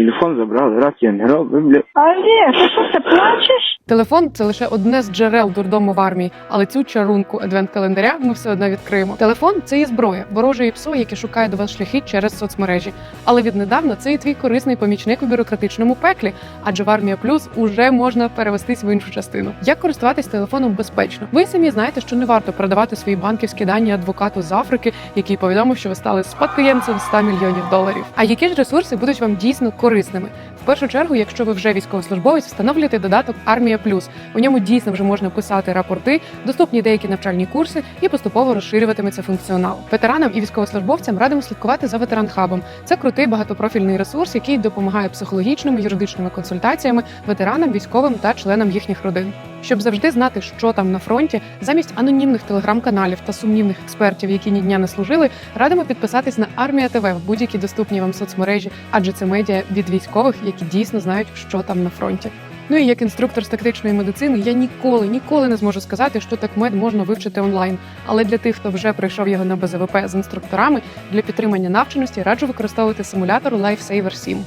телефон забрал, раз я робив, бля. Олег, ты что, ты плачеш? Телефон це лише одне з джерел дурдому в армії, але цю чарунку адвент-календаря ми все одно відкриємо. Телефон це є зброя, вороже і псо, яке шукає до вас шляхи через соцмережі. Але віднедавна це і твій корисний помічник у бюрократичному пеклі, адже в армія плюс уже можна перевестись в іншу частину. Як користуватись телефоном безпечно? Ви самі знаєте, що не варто продавати свої банківські дані адвокату з Африки, який повідомив, що ви стали спадкоємцем 100 мільйонів доларів. А які ж ресурси будуть вам дійсно корисними? В першу чергу, якщо ви вже військовослужбовець, встановлюйте додаток Армія Плюс. У ньому дійсно вже можна писати рапорти, доступні деякі навчальні курси і поступово розширюватиметься функціонал. Ветеранам і військовослужбовцям радимо слідкувати за ветеранхабом. Це крутий багатопрофільний ресурс, який допомагає психологічними юридичними консультаціями ветеранам, військовим та членам їхніх родин. Щоб завжди знати, що там на фронті, замість анонімних телеграм-каналів та сумнівних експертів, які ні дня не служили, радимо підписатись на Армія ТВ в будь-якій доступній вам соцмережі, адже це медіа від військових, які дійсно знають, що там на фронті. Ну і як інструктор з тактичної медицини, я ніколи ніколи не зможу сказати, що так мед можна вивчити онлайн. Але для тих, хто вже пройшов його на БЗВП з інструкторами, для підтримання навченості раджу використовувати симулятор Lifesaver 7.